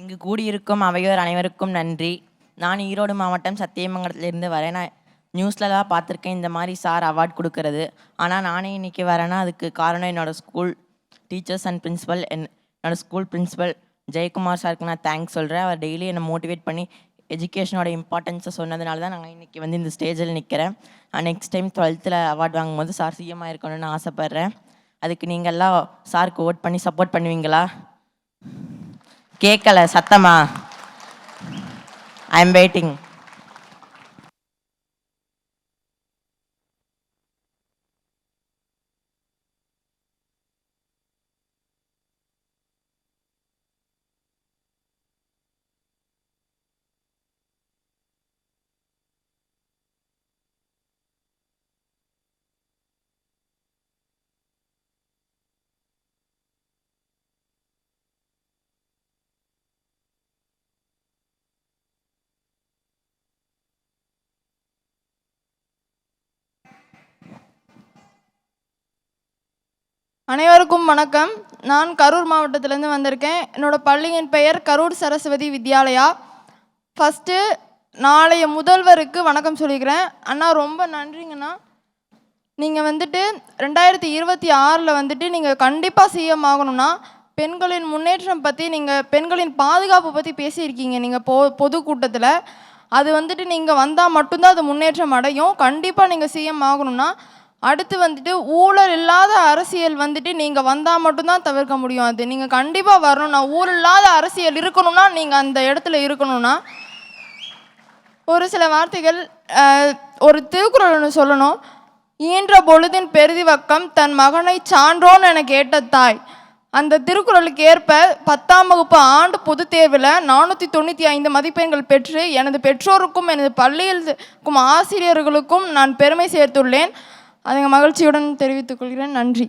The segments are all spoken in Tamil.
இங்கு கூடியிருக்கும் அவையோர் அனைவருக்கும் நன்றி. நான் ஈரோடு மாவட்டம் சத்தியமங்கலத்திலிருந்து வரேன். நான் நியூஸில் தான் பார்த்துருக்கேன். இந்த மாதிரி சார் அவார்ட் கொடுக்கறது. ஆனால் நானே இன்னைக்கு வரேன்னா அதுக்கு காரணம் என்னோட ஸ்கூல் டீச்சர்ஸ் அண்ட் பிரின்ஸிபல் என் என்னோடய ஸ்கூல் பிரின்ஸிபல் ஜெயக்குமார் சாருக்கு நான் தேங்க்ஸ் சொல்கிறேன் அவர் டெய்லி என்னை மோட்டிவேட் பண்ணி எஜுகேஷனோட இம்பார்ட்டன்ஸை சொன்னதுனால தான் நாங்கள் இன்றைக்கி வந்து இந்த ஸ்டேஜில் நிற்கிறேன் நான் நெக்ஸ்ட் டைம் டுவெல்த்தில் அவார்ட் வாங்கும்போது சார் சிஎம்மாக இருக்கணும்னு ஆசைப்பட்றேன். அதுக்கு நீங்கள் எல்லாம் சாருக்கு ஓட் பண்ணி சப்போர்ட் பண்ணுவீங்களா? கேட்கல சத்தமா? ஐ எம் வெயிட்டிங் அனைவருக்கும் வணக்கம். நான் கரூர் மாவட்டத்திலேருந்து வந்திருக்கேன். என்னோட பள்ளியின் பெயர் கரூர் சரஸ்வதி வித்யாலயா. ஃபஸ்ட்டு நாளைய முதல்வருக்கு வணக்கம் சொல்லிக்கிறேன். அண்ணா ரொம்ப நன்றிங்கண்ணா. நீங்கள் வந்துட்டு ரெண்டாயிரத்தி இருபத்தி ஆறில் வந்துட்டு நீங்கள் கண்டிப்பாக சிஎம் ஆகணும்னா பெண்களின் முன்னேற்றம் பற்றி நீங்கள் பெண்களின் பாதுகாப்பு பற்றி பேசியிருக்கீங்க நீங்கள் பொ பொதுக்கூட்டத்தில். அது வந்துட்டு நீங்கள் வந்தால் மட்டும்தான் அது முன்னேற்றம் அடையும். கண்டிப்பாக நீங்கள் சிஎம் ஆகணும்னா அடுத்து வந்துட்டு ஊழல் இல்லாத அரசியல் வந்துட்டு நீங்கள் வந்தால் மட்டும்தான் தவிர்க்க முடியும் அது. நீங்கள் கண்டிப்பாக வரணும்னா ஊழல் இல்லாத அரசியல் இருக்கணும்னா நீங்கள் அந்த இடத்துல இருக்கணும்னா ஒரு சில வார்த்தைகள் ஒரு திருக்குறள் ஒன்று சொல்லணும். ஈன்ற பொழுதின் பெருதிவக்கம் தன் மகனை சான்றோன் என கேட்ட தாய். அந்த திருக்குறளுக்கு ஏற்ப பத்தாம் வகுப்பு ஆண்டு பொதுத் தேர்வில் நானூற்றி தொண்ணூற்றி ஐந்து மதிப்பெண்கள் பெற்று எனது பெற்றோருக்கும் எனது பள்ளியிலுக்கும் ஆசிரியர்களுக்கும் நான் பெருமை சேர்த்துள்ளேன். அதை மகிழ்ச்சியுடன் தெரிவித்துக் கொள்கிறேன். நன்றி.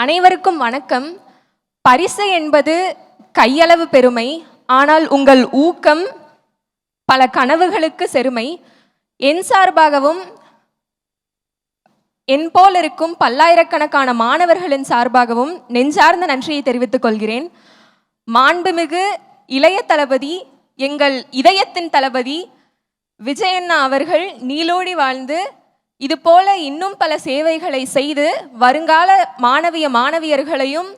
அனைவருக்கும் வணக்கம். பரிசு என்பது கையளவு பெருமை ஆனால் உங்கள் ஊக்கம் பல கனவுகளுக்கு செருமை. என் சார்பாகவும் என் போல் இருக்கும் பல்லாயிரக்கணக்கான மாணவர்களின் சார்பாகவும் நெஞ்சார்ந்த நன்றியை தெரிவித்துக் கொள்கிறேன். மாண்புமிகு இளைய தளபதி எங்கள் இதயத்தின் தளபதி விஜயண்ணா அவர்கள் நீலோடி வாழ்ந்து இது போல இன்னும் பல சேவைகளை செய்து வருங்கால மாணவிய மாணவியர்களையும்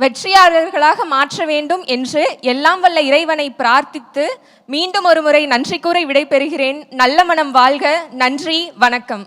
வெற்றியாளர்களாக மாற்ற வேண்டும் என்று எல்லாம் வல்ல இறைவனை பிரார்த்தித்து மீண்டும் ஒரு முறை நன்றி கூறி விடைபெறுகிறேன். நல்ல மனம் வாழ்க. நன்றி. வணக்கம்.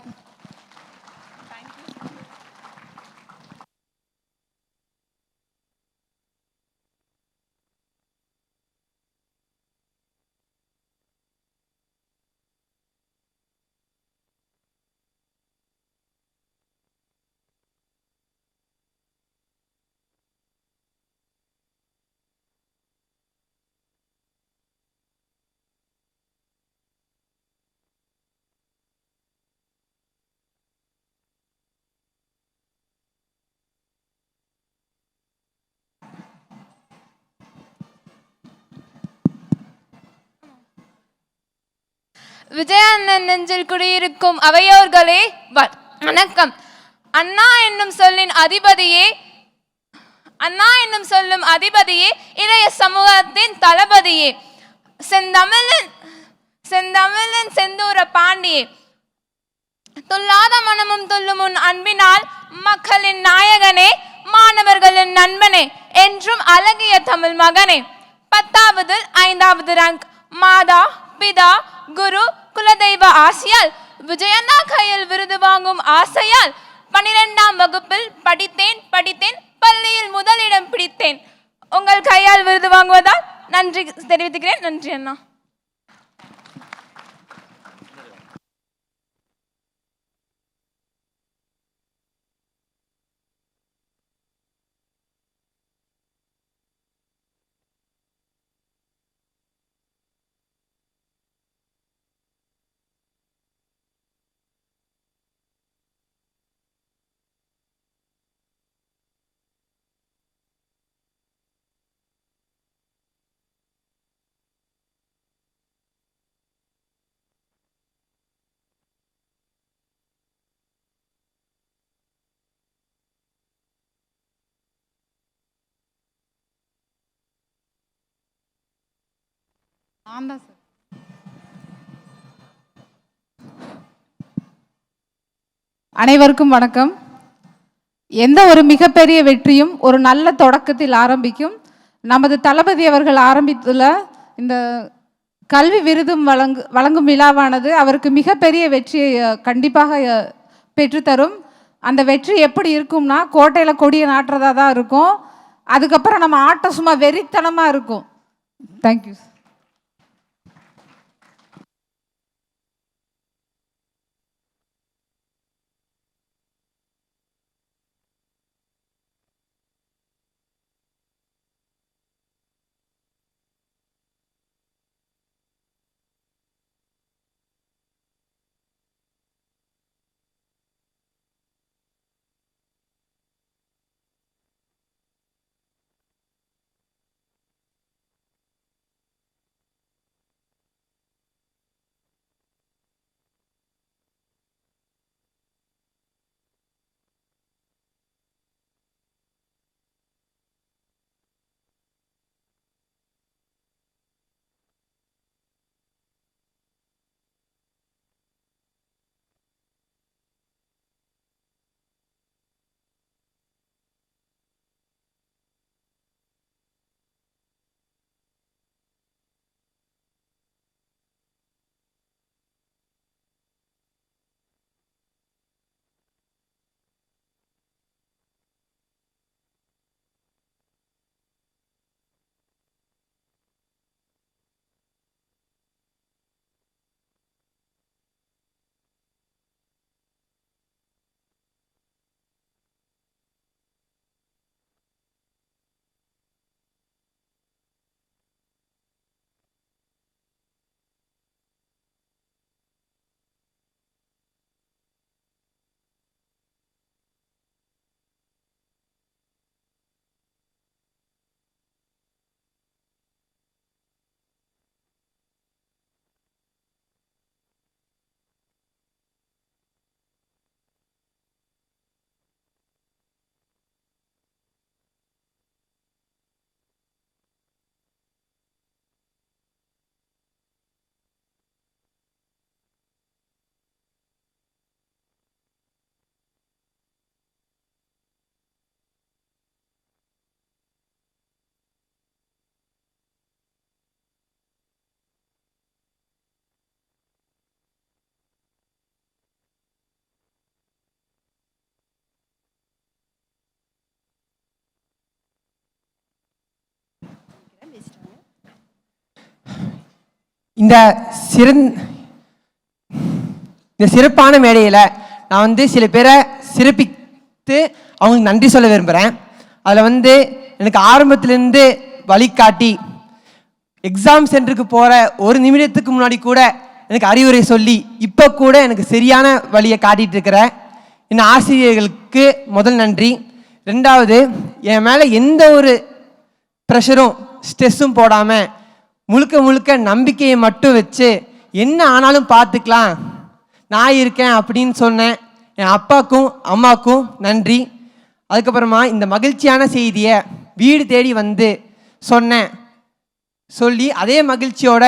விஜயானந்தன் நெஞ்சில் குடியிருக்கும் அவையோர்களே வ- வணக்கம். அண்ணா என்னும் சொல்லின் அதிபதியே அண்ணா என்னும் சொல்லும் அதிபதியே இளைய சமூகத்தின் தளபதியே. செந்தமிழன் செந்தமிழன் செந்தூர பாண்டியே. துல்லாத மனமும் துள்ளும் உன் அன்பினால் மக்களின் நாயகனே மாணவர்களின் நண்பனே என்றும் அழகிய தமிழ் மகனே. பத்தாவது ஐந்தாவது ரேங்க் மாதா பிதா குரு குலதெய்வ ஆசியால் விஜயண்ணா கையில் விருது வாங்கும் ஆசையால் பனிரெண்டாம் வகுப்பில் படித்தேன் படித்தேன் பள்ளியில் முதலிடம் பிடித்தேன். உங்கள் கையால் விருது வாங்குவதால் நன்றி தெரிவித்துக்கிறேன். நன்றி அண்ணா. நான் தான் சார். அனைவருக்கும் வணக்கம். எந்த ஒரு மிகப்பெரிய வெற்றியும் ஒரு நல்ல தொடக்கத்தில் ஆரம்பிக்கும். நமது தளபதி அவர்கள் ஆரம்பித்துள்ள இந்த கல்வி விருதும் வழங்கு வழங்கும் விழாவானது அவருக்கு மிகப்பெரிய வெற்றியை கண்டிப்பாக பெற்றுத்தரும். அந்த வெற்றி எப்படி இருக்கும்னா கோட்டையில் கொடியை நாட்டுறதா தான் இருக்கும். அதுக்கப்புறம் நம்ம ஆட்டம் சும்மா வெறித்தனமாக இருக்கும். தேங்க்யூ இந்த சிறந் இந்த சிறப்பான மேடையில் நான் வந்து சில பேரை சிறப்பித்து அவங்களுக்கு நன்றி சொல்ல விரும்புகிறேன் அதில் வந்து எனக்கு ஆரம்பத்திலேருந்து வழிகாட்டி எக்ஸாம் சென்டருக்கு போகிற ஒரு நிமிடத்துக்கு முன்னாடி கூட எனக்கு அறிவுரை சொல்லி இப்போ கூட எனக்கு சரியான வழியை காட்டிகிட்டு இருக்கிற என் ஆசிரியர்களுக்கு முதல் நன்றி. ரெண்டாவது என் மேலே எந்த ஒரு ப்ரெஷரும் ஸ்ட்ரெஸ்ஸும் போடாமல் முழுக்க முழுக்க நம்பிக்கையை மட்டும் வச்சு என்ன ஆனாலும் பார்த்துக்கலாம். நான் இருக்கேன் அப்படின்னு சொன்னேன். என் அப்பாக்கும் அம்மாக்கும் நன்றி. அதுக்கப்புறமா இந்த மகிழ்ச்சியான செய்தியை வீடு தேடி வந்து சொன்னேன். சொல்லி அதே மகிழ்ச்சியோட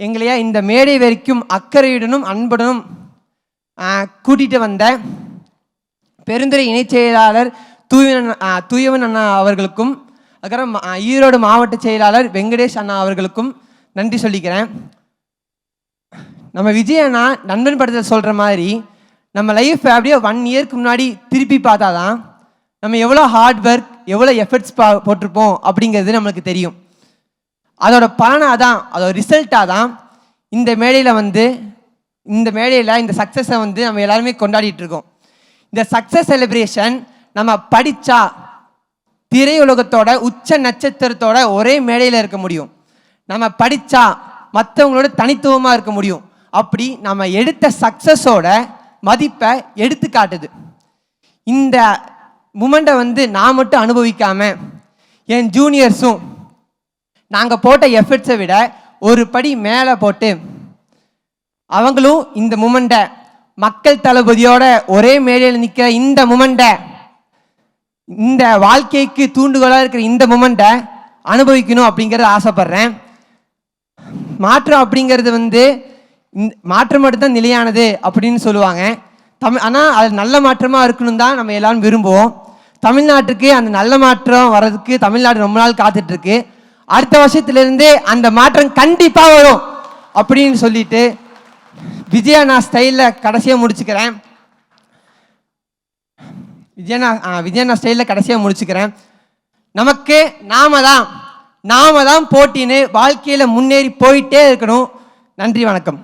எங்களையா இந்த மேடை வரைக்கும் அக்கறையுடனும் அன்புடனும் கூட்டிகிட்டு வந்த பெருந்துறை இணைச் செயலாளர் தூயவன் தூயவன் அண்ணா அவர்களுக்கும் அதுக்கப்புறம் ஈரோடு மாவட்ட செயலாளர் வெங்கடேஷ் அண்ணா அவர்களுக்கும் நன்றி சொல்லிக்கிறேன். நம்ம விஜய் அண்ணா நண்பன் படத்தில் சொல்கிற மாதிரி நம்ம லைஃப் அப்படியே ஒன் இயர்க்கு முன்னாடி திருப்பி பார்த்தா தான் நம்ம எவ்வளோ ஹார்ட் ஒர்க் எவ்வளோ எஃபர்ட்ஸ் போட்டிருப்போம் அப்படிங்கிறது நம்மளுக்கு தெரியும். அதோட பலனாக தான் அதோட ரிசல்ட்டாக தான் இந்த மேடையில் வந்து இந்த மேடையில் இந்த சக்ஸஸை வந்து நம்ம எல்லாருமே கொண்டாடிட்டு இருக்கோம். இந்த சக்ஸஸ் செலிப்ரேஷன் நம்ம படித்தா திரையுலகத்தோட உச்ச நட்சத்திரத்தோட ஒரே மேடையில் இருக்க முடியும். நம்ம படித்தா மற்றவங்களோட தனித்துவமாக இருக்க முடியும். அப்படி நம்ம எடுத்த சக்ஸஸோட மதிப்பை எடுத்து காட்டுது. இந்த மூமெண்ட்டை வந்து நான் மட்டும் அனுபவிக்காம என் ஜூனியர்ஸும் நாங்கள் போட்ட எஃபர்ட்ஸை விட ஒரு படி மேலே போட்டு அவங்களும் இந்த மூமெண்ட்டை மக்கள் தளபதியோட ஒரே மேடையில் நிற்கிற இந்த மூமெண்ட்டை இந்த வாழ்க்கைக்கு தூண்டுகோலாக இருக்கிற இந்த மூமெண்ட்டை அனுபவிக்கணும் அப்படிங்கிறத ஆசைப்பட்றேன். மாற்றம் அப்படிங்கிறது வந்து மாற்றம் மட்டும்தான் நிலையானது அப்படின்னு சொல்லுவாங்க. தமிழ் ஆனால் அது நல்ல மாற்றமாக இருக்கணும் தான் நம்ம எல்லாரும் விரும்புவோம். தமிழ்நாட்டுக்கு அந்த நல்ல மாற்றம் வர்றதுக்கு தமிழ்நாடு ரொம்ப நாள் காத்துட்ருக்கு. அடுத்த வருஷத்துலேருந்தே அந்த மாற்றம் கண்டிப்பாக வரும் அப்படின்னு சொல்லிட்டு விஜயா நான் ஸ்டைலில் கடைசியாக முடிச்சுக்கிறேன். விஜயனா ஆ, விஜயனா ஸ்டைலில் கடைசியாக முடிச்சுக்கிறேன். நமக்கு நாம தான் நாம தான் போட்டின்னு வாழ்க்கையில் முன்னேறி போயிட்டே இருக்கணும். நன்றி வணக்கம்.